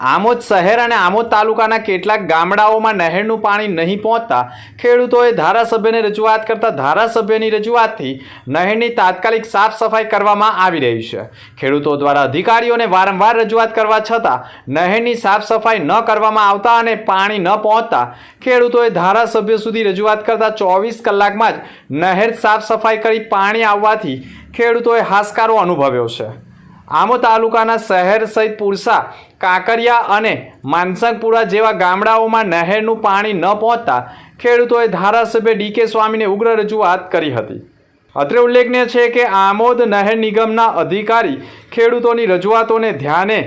આમોદ શહેર અને આમોદ તાલુકાના કેટલાક ગામડાઓમાં નહેરનું પાણી નહીં પહોંચતા ખેડૂતોએ ધારાસભ્યને રજૂઆત કરતા ધારાસભ્યની રજૂઆતથી નહેરની તાત્કાલિક સાફ સફાઈ કરવામાં આવી રહી છે. ખેડૂતો દ્વારા અધિકારીઓને વારંવાર રજૂઆત કરવા છતાં નહેરની સાફ સફાઈ ન કરવામાં આવતા અને પાણી ન પહોંચતા ખેડૂતોએ ધારાસભ્ય સુધી રજૂઆત કરતા ચોવીસ કલાકમાં જ નહેર સાફ સફાઈ કરી પાણી આવવાથી ખેડૂતોએ હાશકારો અનુભવ્યો છે. આમો તાલુકાના શહેર સહિત પુરસા કાંકરિયા અને માનસંગપુરા જેવા ગામડાઓમાં નહેરનું પાણી ન પહોંચતા ખેડૂતોએ ધારાસભ્ય ડીકે સ્વામીને ઉગ્ર રજૂઆત કરી હતી. અત્રે ઉલ્લેખનીય છે કે આમોદ નહેર નિગમના અધિકારી ખેડૂતોની રજૂઆતોને ધ્યાને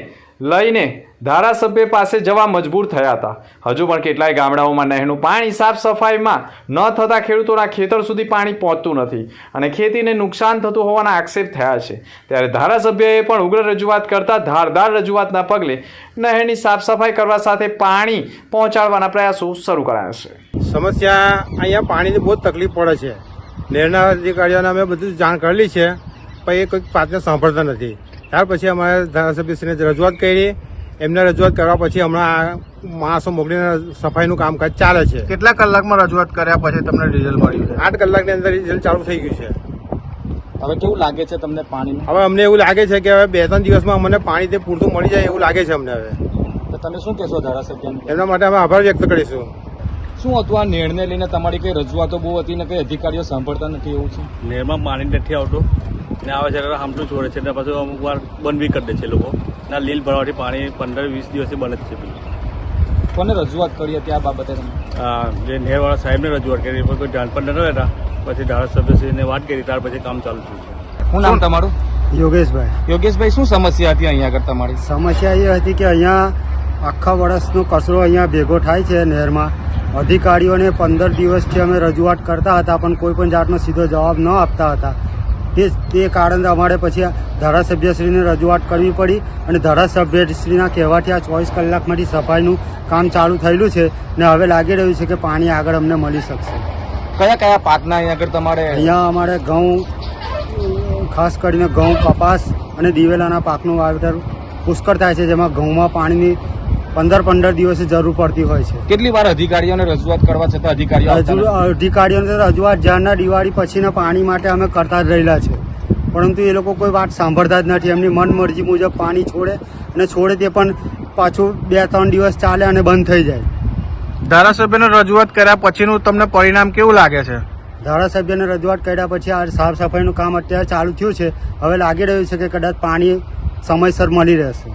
લઈને ધારાસભ્ય પાસે જવા મજબૂર થયા હતા. હજુ પણ કેટલાય ગામડાઓમાં નહેરનું પાણી સાફ સફાઈમાં ન થતાં ખેડૂતોના ખેતર સુધી પાણી પહોંચતું નથી અને ખેતીને નુકસાન થતું હોવાના આક્ષેપ થયા છે. ત્યારે ધારાસભ્યએ પણ ઉગ્ર રજૂઆત કરતા ધારદાર રજૂઆતના પગલે નહેરની સાફ સફાઈ કરવા સાથે પાણી પહોંચાડવાના પ્રયાસો શરૂ કરાયા છે. સમસ્યા અહીંયા પાણીની બહુ તકલીફ પડે છે. નહેરના અધિકારીઓને અમે બધું જાણ કરેલી છે, પણ એ કોઈક પાત્ર સાંભળતા નથી. ત્યાર પછી અમારે ધારાસભ્યશ્રીને રજૂઆત કરી. એમને રજૂઆત કરવા પછી હમણાં માણસો મોકલીને સફાઈનું કામકાજ ચાલે છે. કેટલા કલાકમાં રજૂઆત કર્યા પછી તમને રિઝલ્ટ મળ્યું છે? આઠ કલાકની અંદર રિઝલ્ટ ચાલુ થઈ ગયું છે. હવે કેવું લાગે છે તમને પાણીનું? હવે અમને એવું લાગે છે કે હવે બે ત્રણ દિવસમાં અમને પાણી તે પૂરતું મળી જાય એવું લાગે છે અમને હવે. તો તમે શું કહેશો ધારાસભ્ય એના માટે અમે આભાર વ્યક્ત કરીશું. શું હતું આ નિર્ણય લઈને તમારી કઈ રજૂઆતો બહુ હતી ને કઈ અધિકારીઓ સાંભળતા નથી એવું છે? નહેરમાં પાણી નથી આવતું. ને આવે છે એટલે હામટું છોડે છે ને પછી અમુક વાર બંધ બી કરી દે છે લોકો. ના લીલ ભરવાથી પાણી પંદર વીસ દિવસથી બંધ જ છે પેલું કોને રજૂઆત કરી હતી આ બાબતે તમે? જે નેરવાળા સાહેબને રજૂઆત કરી પણ કોઈ ધ્યાન પણ ન રહેતા. પછી ધારાસભ્યશ્રીને વાત કરી ત્યાર પછી કામ ચાલુ થયું છે. શું નામ તમારું? યોગેશભાઈ. યોગેશભાઈ શું સમસ્યા હતી અહીંયા આગળ તમારી? સમસ્યા એ હતી કે અહીંયા આખા વર્ષનો કચરો અહીંયા ભેગો થાય છે નહેરમાં. અધિકારીઓને પંદર દિવસથી અમે રજૂઆત કરતા હતા પણ કોઈ પણ જાતનો સીધો જવાબ ન આપતા હતા. તે તે કારણે અમારે પછી ધારાસભ્યશ્રીને રજૂઆત કરવી પડી અને ધારાસભ્યશ્રીના કહેવાથી આ ચોવીસ કલાકમાંથી સફાઈનું કામ ચાલુ થયેલું છે ને હવે લાગી રહ્યું છે કે પાણી આગળ અમને મળી શકશે. કયા કયા પાકના અહીંયા આગળ તમારે અહીંયા અમારે ઘઉં ખાસ કરીને ઘઉં કપાસ અને દિવેલાના પાકનું વાવેતર પુષ્કળ થાય છે જેમાં ઘઉંમાં પાણીની પંદર પંદર દિવસે જરૂર પડતી હોય છે. કેટલી વાર અધિકારીઓને રજૂઆત કરવા છતાં અધિકારીઓ? અધિકારીઓને રજૂઆત જ્યારના દિવાળી પછીના પાણી માટે અમે કરતા જ રહેલા છે. પરંતુ એ લોકો કોઈ વાત સાંભળતા જ નથી. એમની મનમરજી મુજબ પાણી છોડે અને છોડે તે પણ પાછું બે ત્રણ દિવસ ચાલે અને બંધ થઈ જાય. ધારાસભ્યને રજૂઆત કર્યા પછીનું તમને પરિણામ કેવું લાગે છે? ધારાસભ્યને રજૂઆત કર્યા પછી આ સાફ સફાઈનું કામ અત્યારે ચાલુ થયું છે. હવે લાગી રહ્યું છે કે કદાચ પાણી સમયસર મળી રહેશે.